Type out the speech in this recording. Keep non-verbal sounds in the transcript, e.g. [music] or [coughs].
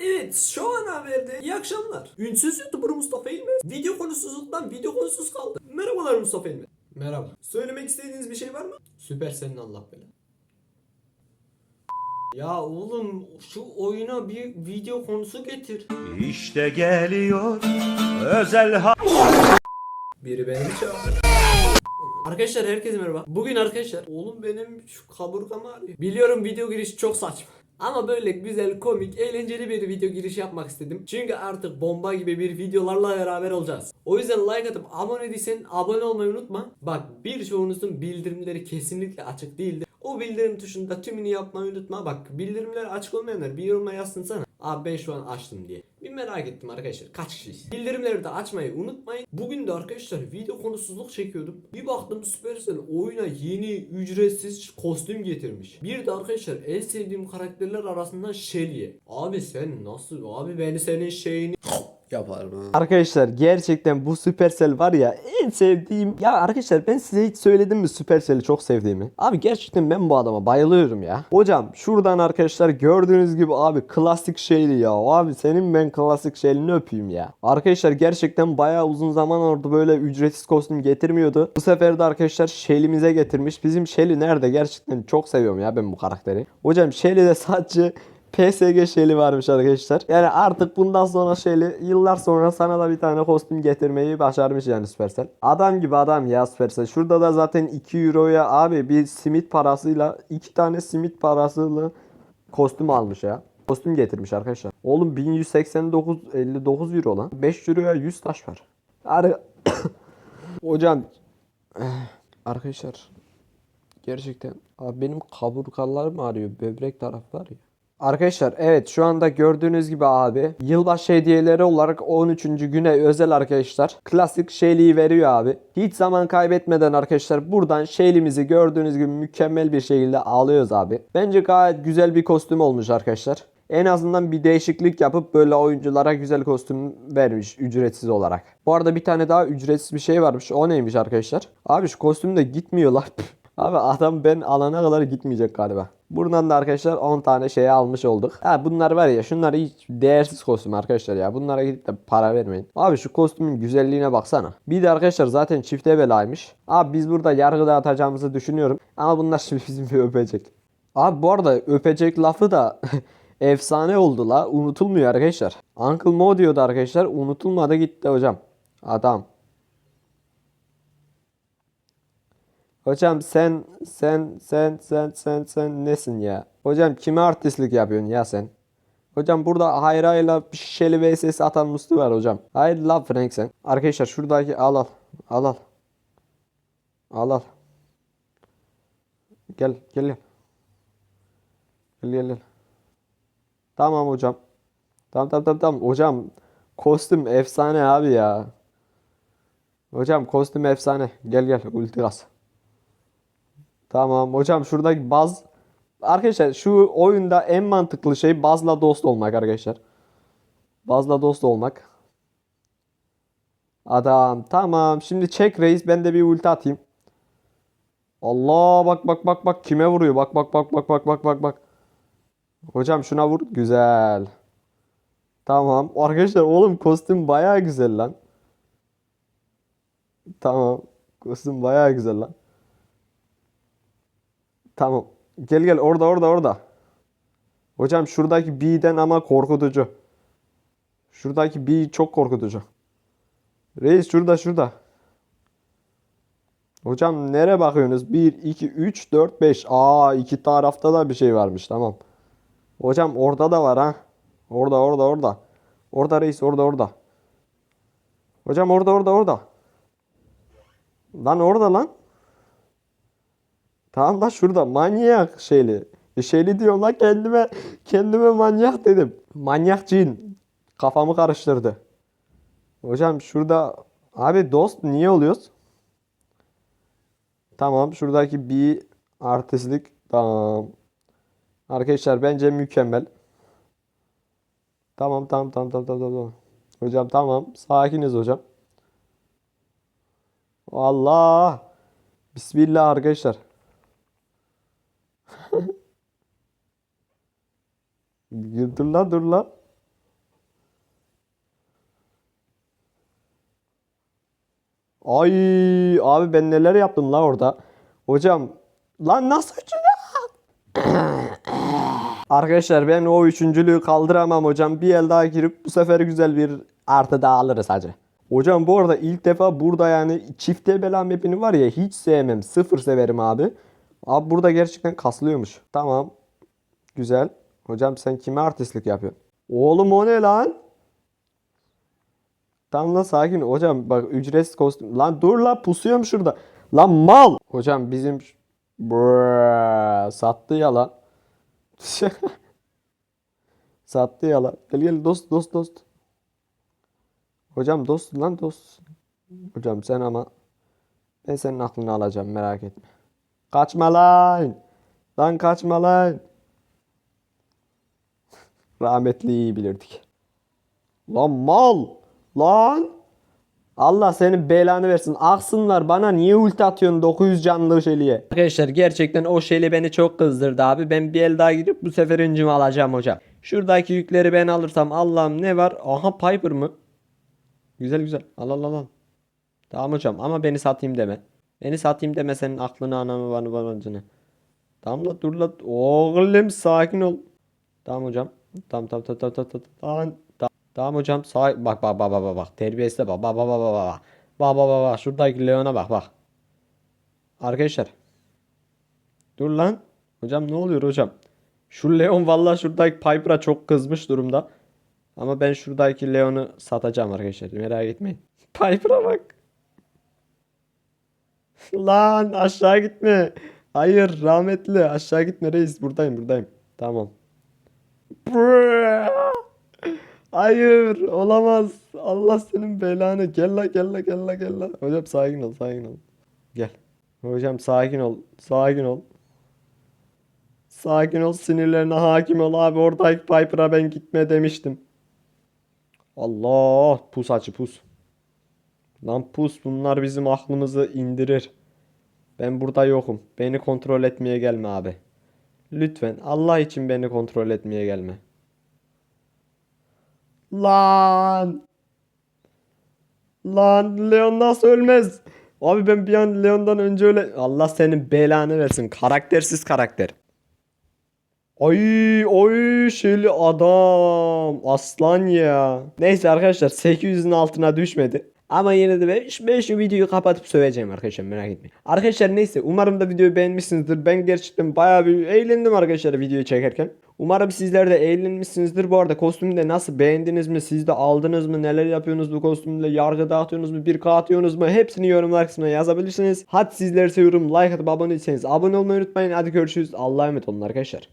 Evet şu an haberde iyi akşamlar. Ünsüz YouTuber Mustafa İlmez video konusuzluktan video konusuz kaldı. Merhabalar Mustafa İlmez. Merhaba. Söylemek istediğiniz bir şey var mı? Süper senin Allah belanı. Ya oğlum şu oyuna bir video konusu getir. İşte geliyor özel ha Biri beni çağırdı. Arkadaşlar herkese merhaba. Bugün arkadaşlar oğlum benim şu kaburgamı ağrıyor. Biliyorum video girişi çok saçma. Ama böyle güzel, komik, eğlenceli bir video girişi yapmak istedim. Çünkü artık bomba gibi bir videolarla beraber olacağız. O yüzden like atıp abone değilsen abone olmayı unutma. Bak birçoğunuzun bildirimleri kesinlikle açık değildir. O bildirim tuşunda tümünü yapmayı unutma. Bak bildirimler açık olmayanlar bir yoruma yazsın sana. Abi ben şu an açtım diye. Bir merak ettim arkadaşlar kaç kişiyiz? Bildirimleri de açmayı unutmayın. Bugün de arkadaşlar video konusuzluk çekiyordum. Bir baktım Supercell oyuna yeni ücretsiz kostüm getirmiş. Bir de arkadaşlar en sevdiğim karakterler arasında Shelly'e. Abi sen nasıl? Abi beni senin şeyini Yaparım ha. Arkadaşlar gerçekten bu Supercell var ya en sevdiğim. Ya arkadaşlar ben size hiç söyledim mi Supercell'i çok sevdiğimi? Abi gerçekten ben bu adama bayılıyorum ya. Hocam şuradan arkadaşlar gördüğünüz gibi abi klasik şeyli ya. Abi senin ben klasik şeylini öpeyim ya. Arkadaşlar gerçekten bayağı uzun zaman orada böyle ücretsiz kostüm getirmiyordu. Bu sefer de arkadaşlar Shelly'mize getirmiş. Bizim Shelly nerede? Gerçekten çok seviyorum ya ben bu karakteri. Hocam Shelly'de sadece PSG şeyli varmış arkadaşlar. Yani artık bundan sonra şeyli yıllar sonra sana da bir tane kostüm getirmeyi başarmış yani Supercell. Adam gibi adam ya Supercell. Şurada da zaten 2 euroya abi bir simit parasıyla 2 tane simit parasıyla kostüm almış ya. Kostüm getirmiş arkadaşlar. Oğlum 1189 59 euro lan. 5 euroya 100 taş var. Ar [coughs] Hocam [coughs] arkadaşlar gerçekten abi benim kaburgalarım ağrıyor. Böbrek tarafı var ya. Arkadaşlar evet şu anda gördüğünüz gibi abi yılbaşı hediyeleri olarak 13. güne özel arkadaşlar klasik Shelly'yi veriyor abi. Hiç zaman kaybetmeden arkadaşlar buradan Shelly'mizi gördüğünüz gibi mükemmel bir şekilde alıyoruz abi. Bence gayet güzel bir kostüm olmuş arkadaşlar. En azından bir değişiklik yapıp böyle oyunculara güzel kostüm vermiş ücretsiz olarak. Bu arada bir tane daha ücretsiz bir şey varmış. O neymiş arkadaşlar? Abi şu kostüm de gitmiyor lan. [laughs] Abi adam ben alana kadar gitmeyecek galiba. Buradan da arkadaşlar 10 tane şey almış olduk. Ha bunlar var ya şunlar hiç değersiz kostüm arkadaşlar ya. Bunlara gidip de para vermeyin. Abi şu kostümün güzelliğine baksana. Bir de arkadaşlar zaten çifte belaymış. Abi biz burada yargı dağıtacağımızı düşünüyorum. Ama bunlar [laughs] şimdi bizim bir öpecek. Abi bu arada öpecek lafı da [laughs] efsane oldu la. Unutulmuyor arkadaşlar. Uncle Mo diyordu arkadaşlar. Unutulmadı gitti hocam. Adam. Hocam sen sen sen sen sen sen nesin ya? Hocam kime artistlik yapıyorsun ya sen? Hocam burada Hayra'yla bir şişeli vs atan Musti var hocam. Hayır la Frank sen. Arkadaşlar şuradaki al al. Al al. Al al. Gel gel gel. Gel gel gel. Tamam hocam. Tamam tamam tamam tamam. Hocam kostüm efsane abi ya. Hocam kostüm efsane. Gel gel ultras. Tamam hocam şuradaki baz Arkadaşlar şu oyunda en mantıklı şey bazla dost olmak arkadaşlar. Bazla dost olmak. Adam tamam. Şimdi çek reis ben de bir ulti atayım. Allah bak bak bak bak kime vuruyor? Bak bak bak bak bak bak bak bak. Hocam şuna vur. Güzel. Tamam. Arkadaşlar oğlum kostüm baya güzel lan. Tamam. Kostüm baya güzel lan. Tamam. Gel gel orada orada orada. Hocam şuradaki B'den ama korkutucu. Şuradaki B çok korkutucu. Reis şurada şurada. Hocam nereye bakıyorsunuz? 1, 2, 3, 4, 5. Aa iki tarafta da bir şey varmış tamam. Hocam orada da var ha. Orada orada orada. Orada reis orada orada. Hocam orada orada orada. Lan orada lan. Tamam da şurada manyak şeyli. E şeyli diyorum lan kendime kendime manyak dedim. Manyak cin. Kafamı karıştırdı. Hocam şurada abi dost niye oluyoruz? Tamam şuradaki bir artistlik tamam. Arkadaşlar bence mükemmel. Tamam tamam tamam tamam tamam tamam. Hocam tamam sakiniz hocam. Allah. Bismillah arkadaşlar. Dur lan dur lan. Ay abi ben neler yaptım lan orada. Hocam lan nasıl üçüncü? [coughs] Arkadaşlar ben o üçüncülüğü kaldıramam hocam. Bir el daha girip bu sefer güzel bir artı daha alırız hacı. Hocam bu arada ilk defa burada yani çifte bela mapini var ya hiç sevmem. Sıfır severim abi. Abi burada gerçekten kaslıyormuş. Tamam. Güzel. Hocam sen kime artistlik yapıyorsun? Oğlum o ne lan? Tamam lan sakin. Hocam bak ücretsiz kostüm. Lan dur la pusuyorum şurada. Lan mal. Hocam bizim Brrr, sattı ya lan. [laughs] sattı ya. Gel gel dost dost dost. Hocam dost lan dost. Hocam sen ama ben senin aklını alacağım merak etme. Kaçma lan. Lan kaçma lan. Rahmetli iyi bilirdik. Lan mal. Lan. Allah senin belanı versin. Aksınlar bana niye ulti atıyorsun 900 canlı şeyliğe? Arkadaşlar gerçekten o şeyli beni çok kızdırdı abi. Ben bir el daha gidip bu sefer incimi alacağım hocam. Şuradaki yükleri ben alırsam Allah'ım ne var? Aha Piper mı? Güzel güzel. Al al al al. Tamam hocam ama beni satayım deme. Beni satayım deme senin aklını anamı bana babacını. Tamam la dur la. Oğlum sakin ol. Tamam hocam. Tamam tamam tamam tamam tamam tamam. Tamam, tamam hocam. Sağ bak bak bak bak bak. Terbiyesine bak bak bak bak bak. Bak bak bak bak. Şuradaki Leon'a bak bak. Arkadaşlar. Dur lan. Hocam ne oluyor hocam? Şu Leon valla şuradaki Piper'a çok kızmış durumda. Ama ben şuradaki Leon'u satacağım arkadaşlar. Merak etmeyin. [laughs] Piper'a bak. [laughs] Lan aşağı gitme. Hayır rahmetli aşağı gitme reis. Buradayım buradayım. Tamam. Hayır olamaz. Allah senin belanı. Gel la gel la gel la gel la. Hocam sakin ol sakin ol. Gel. Hocam sakin ol. Sakin ol. Sakin ol sinirlerine hakim ol abi. Oradaki Piper'a ben gitme demiştim. Allah pus açı pus. Lan pus bunlar bizim aklımızı indirir. Ben burada yokum. Beni kontrol etmeye gelme abi. Lütfen Allah için beni kontrol etmeye gelme. Lan. Lan Leon nasıl ölmez? Abi ben bir an Leon'dan önce öyle... Allah senin belanı versin. Karaktersiz karakter. Ay oy şeyli adam. Aslan ya. Neyse arkadaşlar 800'ün altına düşmedi. Ama yine de ben, ben şu videoyu kapatıp söveceğim arkadaşlar merak etmeyin. Arkadaşlar neyse umarım da videoyu beğenmişsinizdir. Ben gerçekten bayağı bir eğlendim arkadaşlar videoyu çekerken. Umarım sizler de eğlenmişsinizdir. Bu arada kostümü de nasıl beğendiniz mi? Siz de aldınız mı? Neler yapıyorsunuz bu kostümle? Yargı dağıtıyorsunuz mu? Bir atıyorsunuz mu? Hepsini yorumlar kısmına yazabilirsiniz. Hadi sizleri seviyorum. Like atıp abone değilseniz abone olmayı unutmayın. Hadi görüşürüz. Allah'a emanet olun arkadaşlar.